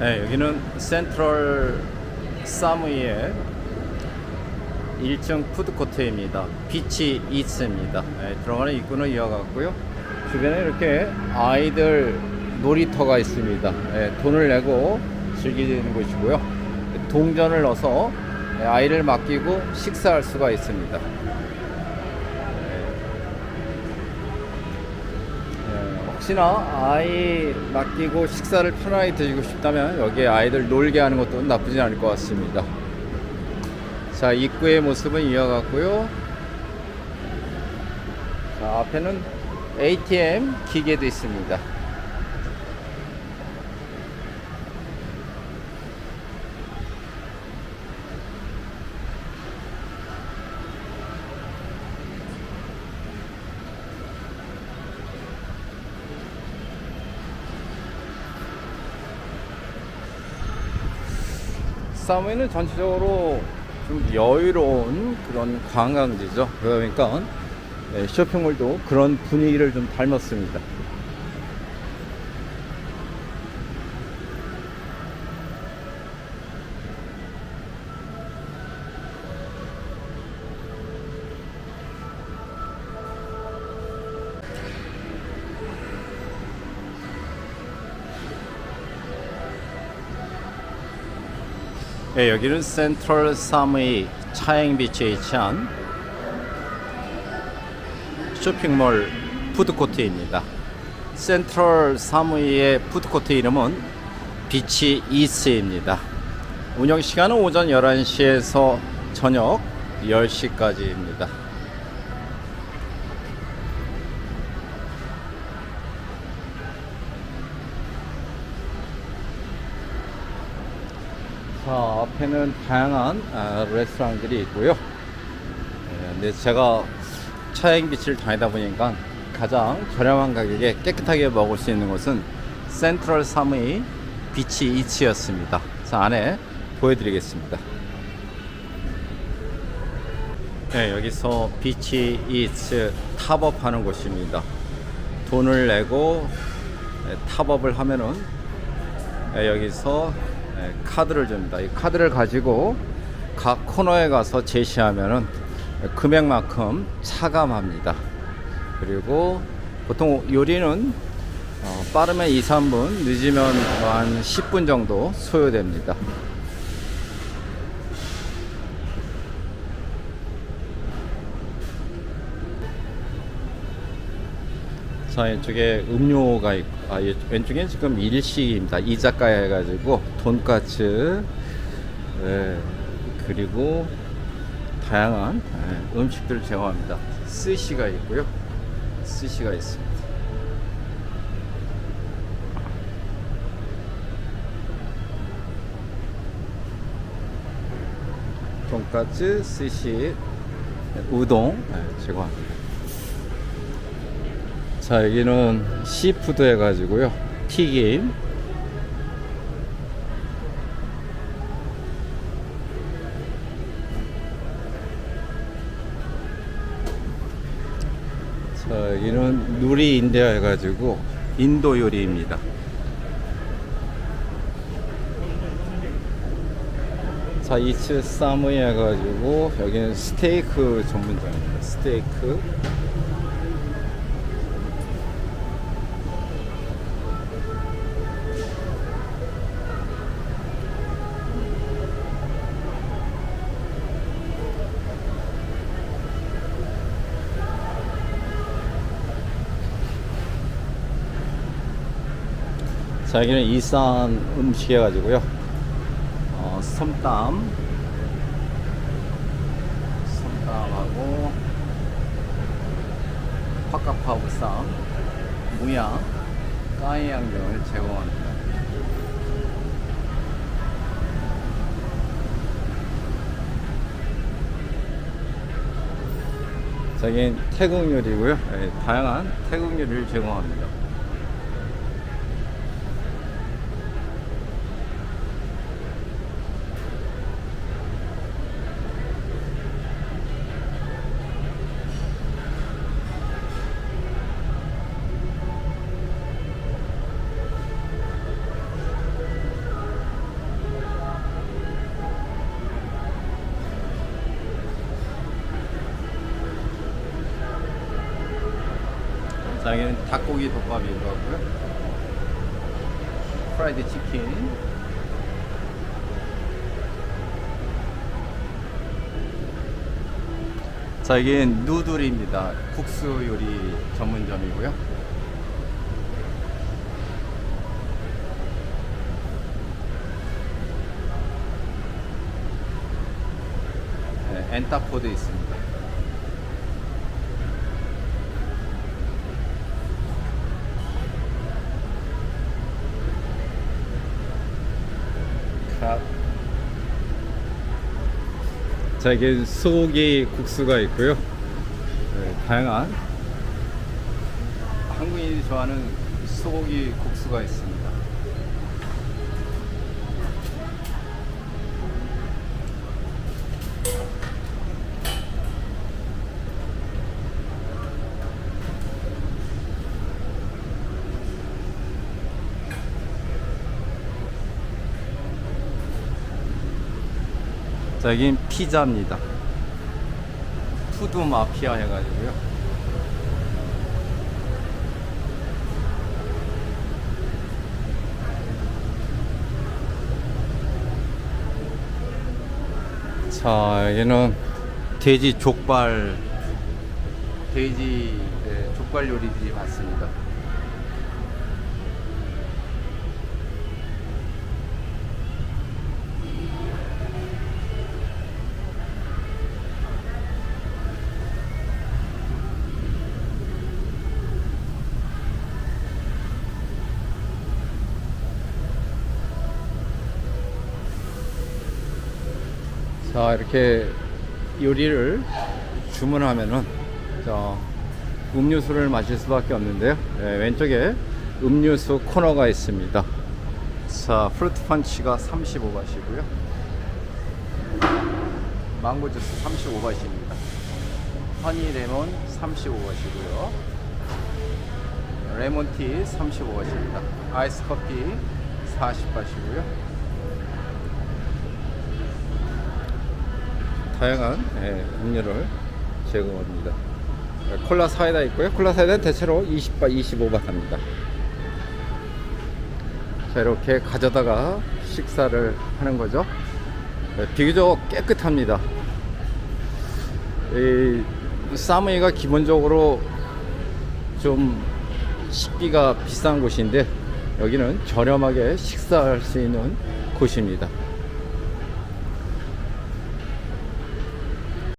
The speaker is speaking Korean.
네, 여기는 센트럴 사무이의 1층 푸드코트입니다. 비치 이츠입니다. 네, 들어가는 입구는 이와 같고요. 주변에 이렇게 아이들 놀이터가 있습니다. 네, 돈을 내고 즐기는 곳이고요. 동전을 넣어서 네, 아이를 맡기고 식사할 수가 있습니다. 혹시나 아이 맡기고 식사를 편하게 드시고 싶다면 여기에 아이들 놀게 하는 것도 나쁘지 않을 것 같습니다. 자, 입구의 모습은 이와 같고요. 자, 앞에는 ATM 기계도 있습니다. 사무이는 전체적으로 좀 여유로운 그런 관광지죠. 그러니까 네, 쇼핑몰도 그런 분위기를 좀 닮았습니다. 네, 여기는 센트럴 사무이 차행비치에 위치한 쇼핑몰 푸드코트입니다. 센트럴 사무이의 푸드코트 이름은 비치 이스입니다. 운영 시간은 오전 11시에서 저녁 10시까지입니다. 자, 앞에는 다양한 아, 레스토랑들이 있고요. 예, 근데 제가 차행 비치를 다니다 보니까 가장 저렴한 가격에 깨끗하게 먹을 수 있는 곳은 센트럴 사무이 비치 이치였습니다. 자, 안에 보여드리겠습니다. 네, 여기서 비치 이츠 탑업 하는 곳입니다. 돈을 내고 네, 탑업을 하면은 네, 여기서 네, 카드를 줍니다. 이 카드를 가지고 각 코너에 가서 제시하면은 금액만큼 차감합니다. 그리고 보통 요리는 어, 빠르면 2, 3분, 늦으면 한 10분 정도 소요됩니다. 자, 왼쪽에 음료가 있고, 아, 예, 왼쪽엔 지금 일식입니다. 이자카야 해가지고, 돈까츠, 예, 그리고 다양한 예, 음식들을 제공합니다. 스시가 있고요. 스시가 있습니다. 돈까츠, 스시, 우동 예, 제공합니다. 자 여기는 시푸드 해가지고요. 튀김. 자 여기는 누리 인디아 해가지고 인도 요리입니다. 자 이츠 사무이 해가지고 여기는 스테이크 전문점입니다. 스테이크 자 여기는 이산 음식 해가지고요. 어, 솜땀 솜땀하고 팍카파우쌈 무양 까이양 등을 제공합니다. 자 여기는 태국 요리고요. 예, 다양한 태국 요리를 제공합니다 여기는 닭고기 덮밥이기도 하고요. 프라이드 치킨. 자, 이게 누들입니다. 국수 요리 전문점이고요. 네, 엔타포드 있습니다. 자 이게 소고기 국수가 있고요. 네, 다양한 한국인이 좋아하는 소고기 국수가 있습니다. 자, 여긴 피자입니다. 푸드 마피아 해가지고요. 자, 얘는 돼지 족발, 돼지 네, 족발 요리들이 많습니다. 자 이렇게 요리를 주문하면은 자 음료수를 마실 수밖에 없는데요. 네, 왼쪽에 음료수 코너가 있습니다. 자 프루트 펀치가 35바시고요. 망고 주스 35바시입니다. 허니 레몬 35바시고요. 레몬티 35바시입니다. 아이스 커피 40바시고요 다양한 예, 음료를 제공합니다. 예, 콜라 사이다 있고요. 콜라 사이다는 대체로 20바, 25바 합니다. 자, 이렇게 가져다가 식사를 하는 거죠. 예, 비교적 깨끗합니다. 이 사무이가 기본적으로 좀 식비가 비싼 곳인데 여기는 저렴하게 식사할 수 있는 곳입니다.